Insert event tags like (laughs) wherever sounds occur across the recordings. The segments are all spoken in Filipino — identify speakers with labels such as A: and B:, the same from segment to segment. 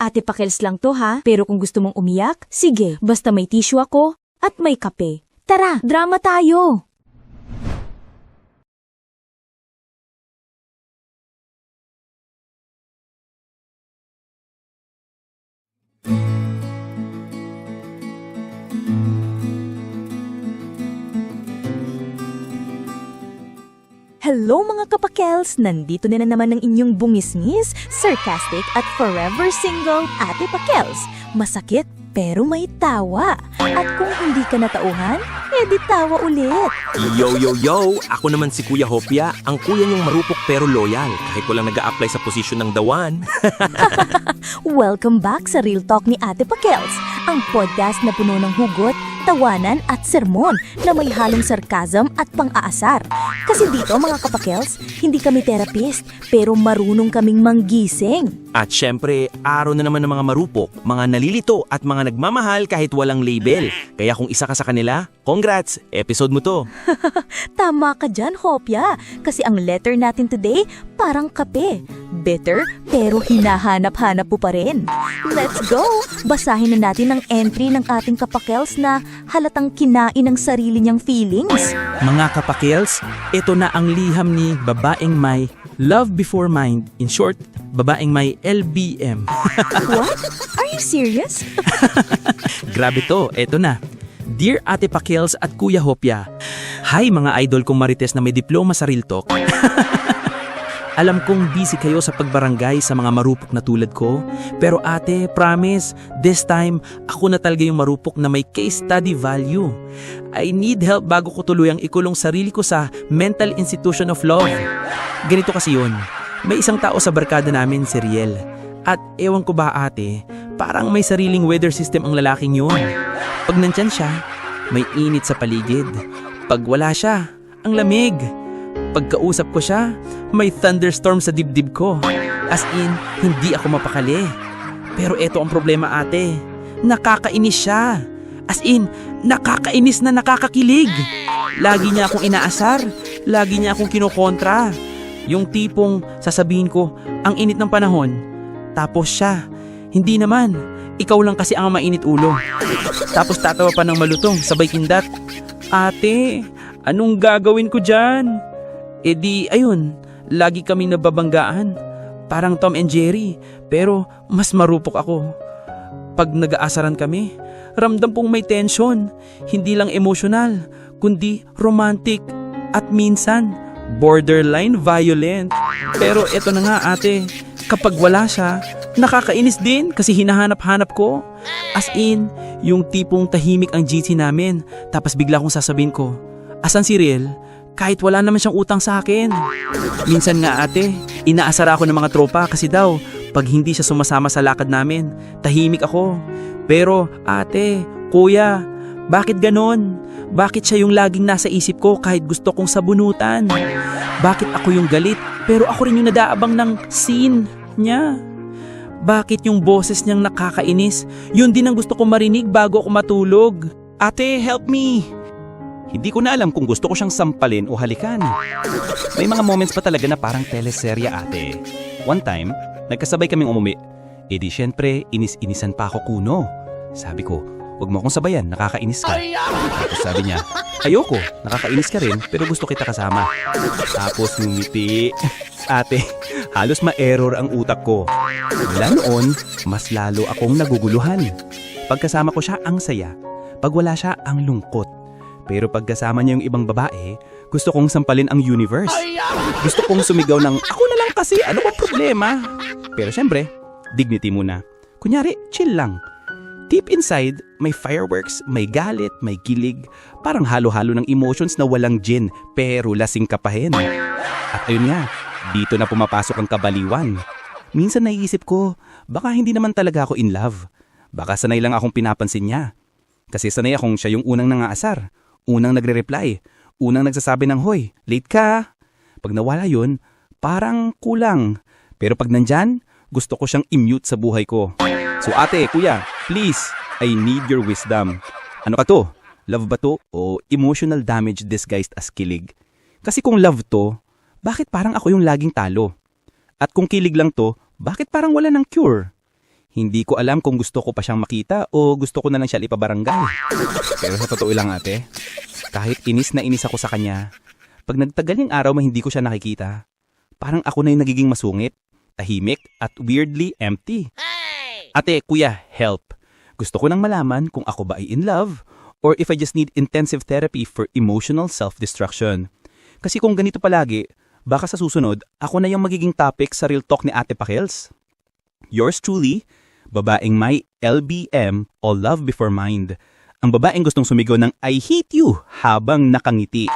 A: Ate Pakels lang to ha, pero kung gusto mong umiyak, sige, basta may tissue ako at may kape. Tara, drama tayo! Hello mga kapakels! Nandito na, na naman ang inyong bungisngis, sarcastic at forever single Ate Pakels. Masakit pero may tawa. At kung hindi ka natauhan, edi tawa ulit.
B: Yo, yo, yo! Ako naman si Kuya Hopia, ang kuya niyong marupok pero loyal. Kahit walang nag apply sa posisyon ng dawan. (laughs)
A: Welcome back sa Real Talk ni Ate Pakels, ang podcast na puno ng hugot, tawanan at sermon na may halong sarcasm at pang-aasar. Kasi dito mga kapakels, hindi kami therapist, pero marunong kaming manggising.
B: At syempre, araw na naman ng mga marupok, mga nalilito at mga nagmamahal kahit walang label. Kaya kung isa ka sa kanila, congrats! Episode mo to. (laughs)
A: Tama ka dyan, Hopya. Kasi ang letter natin today, parang kape. Bitter, pero hinahanap-hanap po pa rin. Let's go! Basahin na natin ang entry ng ating kapakels na halatang kinain ng sarili niyang feelings.
C: Mga kapakils, ito na ang liham ni babaeng may love before mind. In short, babaeng may LBM.
A: What? Are you serious? (laughs)
C: Grabe to, ito na. Dear Ate Pakils at Kuya Hopya, Hi mga idol kong marites na may diploma sa Real Talk. (laughs) Alam kong busy kayo sa pagbarangay sa mga marupok na tulad ko, pero ate, promise, this time, ako na talaga yung marupok na may case study value. I need help bago ko tuluyang ikulong sarili ko sa mental institution of love. Ganito kasi yun, may isang tao sa barkada namin, si Riel. At ewan ko ba ate, parang may sariling weather system ang lalaking yun. Pag nandyan siya, may init sa paligid. Pag wala siya, ang lamig. Pagkausap ko siya, may thunderstorm sa dibdib ko. As in, hindi ako mapakali. Pero eto ang problema ate, nakakainis siya. As in, nakakainis na nakakakilig. Lagi niya akong inaasar, lagi niya akong kinokontra. Yung tipong sasabihin ko, ang init ng panahon. Tapos siya, hindi naman. Ikaw lang kasi ang mainit ulo. Tapos tatawa pa ng malutong, sabay kindat. Ate, anong gagawin ko dyan? E di, ayun, lagi kaming nababanggaan. Parang Tom and Jerry, pero mas marupok ako. Pag nag-aasaran kami, ramdam pong may tension. Hindi lang emosyonal, kundi romantic at minsan borderline violent. Pero eto na nga ate, kapag wala siya, nakakainis din kasi hinahanap-hanap ko. As in, yung tipong tahimik ang GC namin, tapos bigla kong sasabihin ko, asan si Riel? Kahit wala naman siyang utang sa akin. Minsan nga ate, inaasara ako ng mga tropa kasi daw, pag hindi siya sumasama sa lakad namin, tahimik ako. Pero ate, kuya, bakit ganon? Bakit siya yung laging nasa isip ko kahit gusto kong sabunutan? Bakit ako yung galit pero ako rin yung nadaabang ng scene niya? Bakit yung boses niyang nakakainis? Yun din ang gusto kong marinig bago ako matulog.
D: Ate, help me! Hindi ko na alam kung gusto ko siyang sampalin o halikan. May mga moments pa talaga na parang teleserye ate. One time, nagkasabay kaming umumi. E di syempre, inis-inisan pa ako kuno. Sabi ko, huwag mo akong sabayan, nakakainis ka. Tapos sabi niya, ayoko, nakakainis ka rin, pero gusto kita kasama. Tapos ngumiti. Ate, halos ma-error ang utak ko. Mula noon, mas lalo akong naguguluhan. Pagkasama ko siya, ang saya. Pag wala siya, ang lungkot. Pero pagkasama niya yung ibang babae, gusto kong sampalin ang universe. Gusto kong sumigaw ng, ako na lang kasi, ano ba problema? Pero syempre, dignity muna. Kunyari, chill lang. Deep inside, may fireworks, may galit, may kilig, parang halo-halo ng emotions na walang gin, pero lasing kapahin. At ayun nga, dito na pumapasok ang kabaliwan. Minsan naiisip ko, baka hindi naman talaga ako in love. Baka sanay lang akong pinapansin niya. Kasi sanay akong siya yung unang nangaasar, unang nagre-reply, unang nagsasabi ng hoy, late ka. Pag nawala yun, parang kulang. Pero pag nandyan, gusto ko siyang i-mute sa buhay ko. So ate, kuya, please, I need your wisdom. Ano ka to? Love ba to o emotional damage disguised as kilig? Kasi kung love to, bakit parang ako yung laging talo? At kung kilig lang to, bakit parang wala ng cure? Hindi ko alam kung gusto ko pa siyang makita o gusto ko na lang siya ipabarangay. Pero sa totoo lang ate, kahit inis na inis ako sa kanya, pag nagtagal yung araw na hindi ko siya nakikita, parang ako na yung nagiging masungit, tahimik at weirdly empty. Ate, kuya, help. Gusto ko nang malaman kung ako ba ay in love or if I just need intensive therapy for emotional self-destruction. Kasi kung ganito palagi, baka sa susunod, ako na yung magiging topic sa Real Talk ni Ate Pakels. Yours truly, babaeng may LBM o Love Before Mind. Ang babaeng gustong sumigaw ng I hate you habang nakangiti.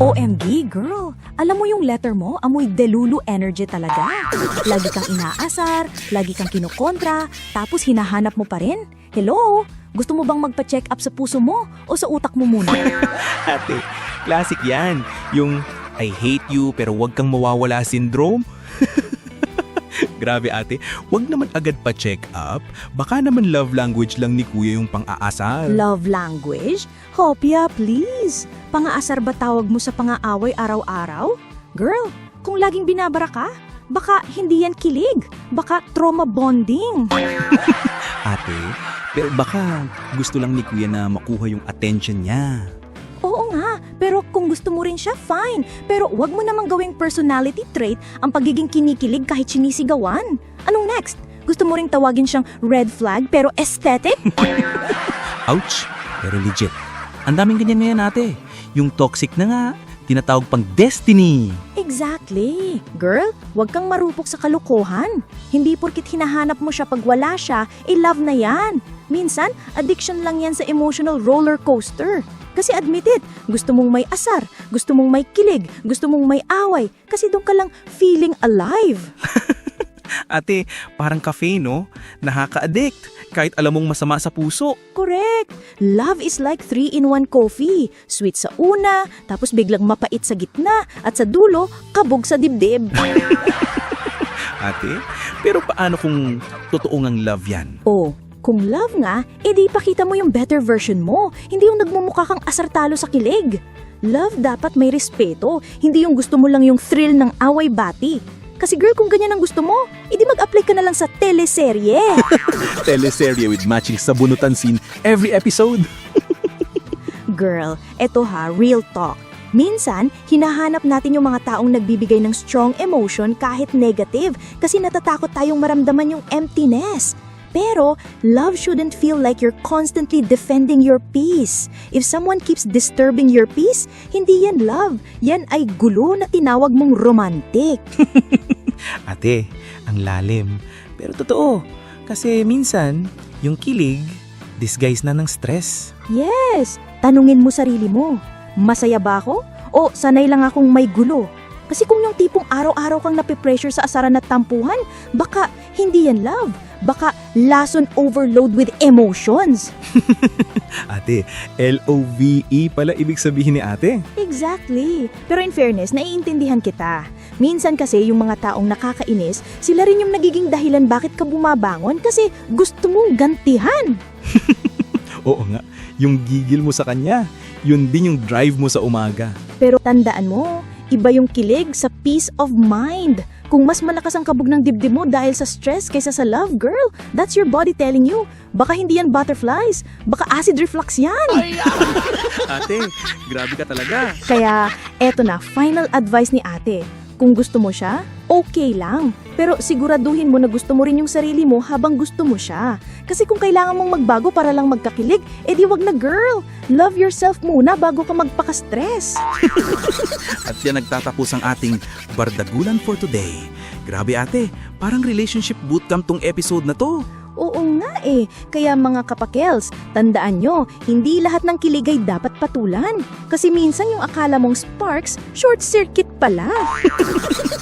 A: OMG, girl! Alam mo yung letter mo, amoy delulu energy talaga. Lagi kang inaasar, lagi kang kinukontra, tapos hinahanap mo pa rin. Hello? Gusto mo bang magpa-check up sa puso mo o sa utak mo muna? (laughs)
B: Ate, classic yan. Yung I hate you pero wag kang mawawala syndrome. (laughs) Grabe ate, wag naman agad pa check up. Baka naman love language lang ni kuya yung pang-aasal.
A: Love language? Hopia, please. Pangaasar ba tawag mo sa pangaaway araw-araw? Girl, kung laging binabara ka, baka hindi yan kilig. Baka trauma bonding. (laughs)
B: Ate, pero baka gusto lang ni kuya na makuha yung attention niya.
A: Pero kung gusto mo rin siya, fine. Pero wag mo namang gawing personality trait ang pagiging kinikilig kahit sinisigawan. Anong next? Gusto mo ring tawagin siyang red flag pero aesthetic? (laughs)
B: Ouch! Pero legit. Ang daming ganyan ngayon ate. Yung toxic na nga, tinatawag pang destiny.
A: Exactly. Girl, wag kang marupok sa kalukuhan. Hindi porkit hinahanap mo siya pag wala siya, eh love na yan. Minsan, addiction lang yan sa emotional roller coaster. Kasi admit it, gusto mong may asar, gusto mong may kilig, gusto mong may away, kasi doon ka lang feeling alive. (laughs)
B: Ate, parang cafe no? Nakaka-addict. Kahit alam mong masama sa puso.
A: Correct. Love is like three-in-one coffee. Sweet sa una, tapos biglang mapait sa gitna, at sa dulo, kabog sa dibdib. (laughs)
B: Ate, pero paano kung totoo ngang love yan?
A: oh, kung love nga, edi pakita mo yung better version mo. Hindi yung nagmumukha kang asartalo sa kilig. Love dapat may respeto, hindi yung gusto mo lang yung thrill ng away-bati. Kasi girl, kung ganyan ang gusto mo, edi mag-apply ka na lang sa teleserye. (laughs)
B: Teleserye with matching sabunutan scene every episode. (laughs)
A: Girl, eto ha, real talk. Minsan, hinahanap natin yung mga taong nagbibigay ng strong emotion kahit negative kasi natatakot tayong maramdaman yung emptiness. Pero, love shouldn't feel like you're constantly defending your peace. If someone keeps disturbing your peace, hindi yan love. Yan ay gulo na tinawag mong romantic. (laughs)
E: Ate, ang lalim. Pero totoo, kasi minsan, yung kilig, disguise na ng stress.
A: Yes, tanungin mo sarili mo. Masaya ba ako? O sanay lang akong may gulo? Kasi kung yung tipong araw-araw kang napipressure sa asaran at tampuhan, baka hindi yan love. Baka lason overload with emotions. (laughs)
E: Ate, L-O-V-E pala ibig sabihin ni ate.
A: Exactly. Pero in fairness, naiintindihan kita. Minsan kasi yung mga taong nakakainis, sila rin yung nagiging dahilan bakit ka bumabangon kasi gusto mong gantihan. (laughs)
E: Oo nga, yung gigil mo sa kanya, yun din yung drive mo sa umaga.
A: Pero tandaan mo, iba yung kilig sa peace of mind. Kung mas malakas ang kabog ng dibdib mo dahil sa stress kaysa sa love, girl, that's your body telling you. Baka hindi yan butterflies, baka acid reflux yan. (laughs)
E: Ate, grabe ka talaga.
A: Kaya, eto na, final advice ni ate. Kung gusto mo siya, okay lang. Pero siguraduhin mo na gusto mo rin yung sarili mo habang gusto mo siya. Kasi kung kailangan mong magbago para lang magkakilig, edi wag na girl. Love yourself muna bago ka magpaka-stress. (laughs)
B: At yan nagtatapos ang ating bardagulan for today. Grabe ate, parang relationship bootcamp tong episode na to.
A: Oo nga eh. Kaya mga kapakels, tandaan nyo, hindi lahat ng kilig ay dapat patulan. Kasi minsan yung akala mong sparks, short circuit pala. (laughs)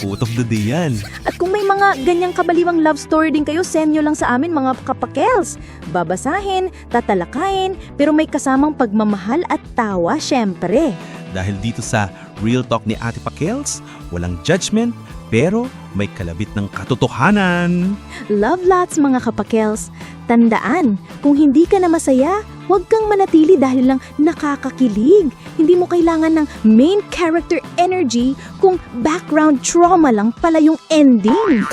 E: Quote of the day yan.
A: At kung may mga ganyang kabaliwang love story din kayo, send nyo lang sa amin mga kapakels. Babasahin, tatalakayin, pero may kasamang pagmamahal at tawa syempre.
E: Dahil dito sa Real Talk ni Ate Pakels, walang judgment, pero may kalabit ng katotohanan.
A: Love lots mga kapakels. Tandaan, kung hindi ka na masaya, Huwag kang manatili dahil lang nakakakilig. Hindi mo kailangan ng main character energy kung background trauma lang pala yung ending. (laughs)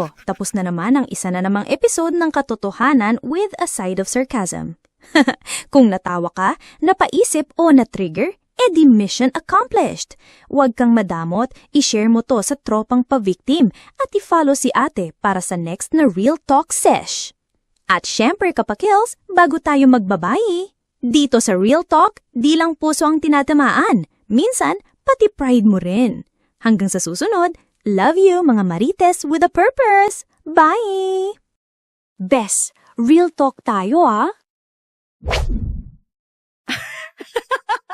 A: oh, tapos na naman ang isa na namang episode ng katotohanan with a side of sarcasm. (laughs) Kung natawa ka, napaisip o na-trigger, edi mission accomplished. Huwag kang madamot, i-share mo to sa tropang pa-victim at i-follow si ate para sa next na Real Talk Sesh. At syempre kapakils, bago tayo magbabayi. Dito sa Real Talk, di lang puso ang tinatamaan. Minsan, pati pride mo rin. Hanggang sa susunod, love you mga marites with a purpose. Bye! Bes, Real Talk tayo ah! (laughs)